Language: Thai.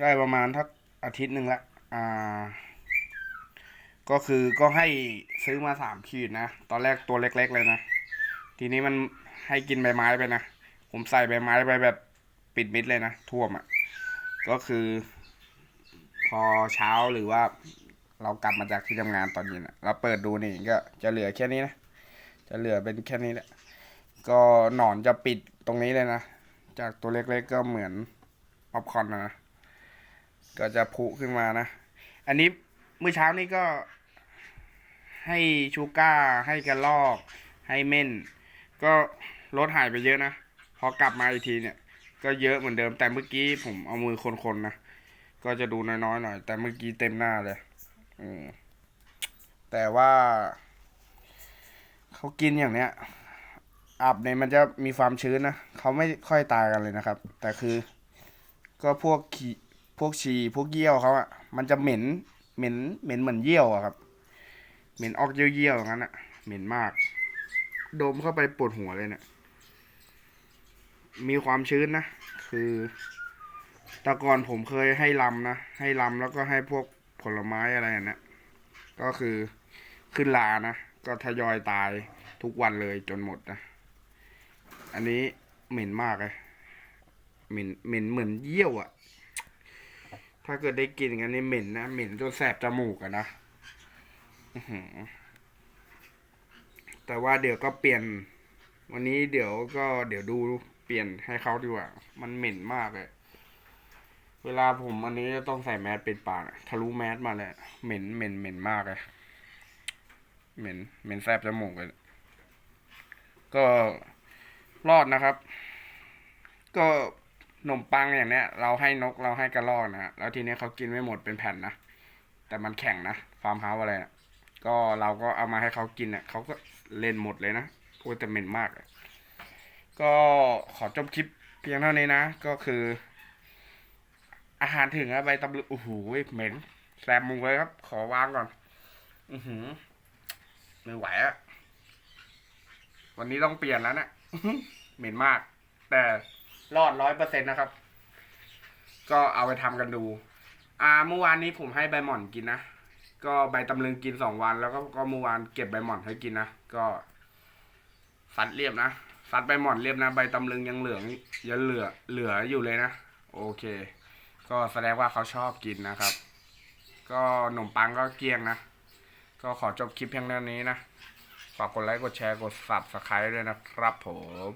ได้ประมาณทักอาทิตย์หนึ่งละอ่า ก็คือก็ให้ซื้อมาสามขีดนะ ตอนแรกตัวเล็ก ๆ เลยนะ ทีนี้มันให้กินใบไม้ไปนะ ผมใส่ใบไม้ไปแบบปิดมิดเลยนะ ท่วมอะ่ะ ก็คือ พอเช้าหรือว่าเรากลับมาจากที่ทำงานตอนเย็นเราเปิดดูนี่ก็จะเหลือแค่นี้นะ จะเหลือเป็นแค่นี้แหละ ก็หนอนจะปิดตรงนี้เลยนะ จากตัวเล็กๆก็เหมือนป๊อปคอนนะ ก็จะพุขึ้นมานะ อันนี้เมื่อเช้านี้ก็ ให้ชูก้า ให้กระลอก ให้เม่น ก็ลดหายไปเยอะนะ พอกลับมาอีกทีเนี่ย ก็เยอะเหมือนเดิม แต่เมื่อกี้ผมเอามือคนๆนะ ก็จะดูน้อยๆหน่อย แต่เมื่อกี้เต็มหน้าเลยอืมแต่ว่าเขากินอย่างเนี้ยอับเนี่ยมันจะมีความชื้นนะเขาไม่ค่อยตายกันเลยนะครับ แต่คือ ก็พวกขี้ พวกฉี่พวกเยี่ยวเขาอะมันจะเหม็นเหม็นเหม็นเหมือนเยี่ยวอะครับ เหม็นออกเยี่ยวๆอย่างนั้นอะเหม็นมาก ดมเข้าไปปวดหัวเลยเนี่ยมีความชื้นนะ คือแต่ก่อนผมเคยให้ลำนะ ให้ลำแล้วก็ให้พวกผลไม้อะไรอย่างเนี้ยก็คือขึ้นลานะ ก็ทยอยตายทุกวันเลยจนหมดนะ อันนี้เหม็นมากเลย เหม็นเหม็นเหมือนเยี่ยวอะ ถ้าเกิดได้กินอย่างนี้เหม็นนะ เหม็นจนแสบจมูกอะนะแต่ว่าเดี๋ยวก็เปลี่ยน วันนี้เดี๋ยวก็เดี๋ยวดูเปลี่ยนให้เขาดีกว่า มันเหม็นมากเลย เวลาผมอันนี้จะต้องใส่แมสปิดปากทะลุแมสมาเลยเหม็นเหม็นเหม็นมากเลยเหม็นเหม็นแสบจมูกเลยก็รอดนะครับ ก็ นมปังอย่างเนี้ย เราให้นกเราให้กระรอกนะแล้วทีนี้เขากินไม่หมดเป็นแผ่นนะแต่มันแข็งนะฟาร์มเฮาส์อะไรนะก็เราก็เอามาให้เขากินอะเขาก็เล่นหมดเลยนะพูดแต่เหม็นมากก็ขอจบคลิปเพียงเท่านี้นะ ก็คือ อาหารถึงอะใบตำลึงโอ้โหเหม็นแสบมุงเลยครับ ขอวางก่อน อือหือไม่ไหวอะวันนี้ต้องเปลี่ยนแล้วนะเหม็นมาก แต่ รอดร้อยเปอร์เซ็นต์นะครับ ก็เอาไปทำกันดู อ่าเมื่อวานนี้ผมให้ใบหม่อนกินนะ ก็ใบตำลึงกินสองวัน แล้วก็ก็เมื่อวานเก็บใบหม่อนให้กินนะ ก็ซัดเรียบนะซัดใบหม่อนเรียบนะ ใบตำลึงยังเหลืองยังเหลือเหลืออยู่เลยนะ โอเค ก็แสดงว่าเขาชอบกินนะครับ ก็ขนมปังก็เกลี้ยงนะ ก็ขอจบคลิปเพียงเท่านี้นะฝากกดไลค์ กดแชร์ กด subscribe ด้วยนะครับผม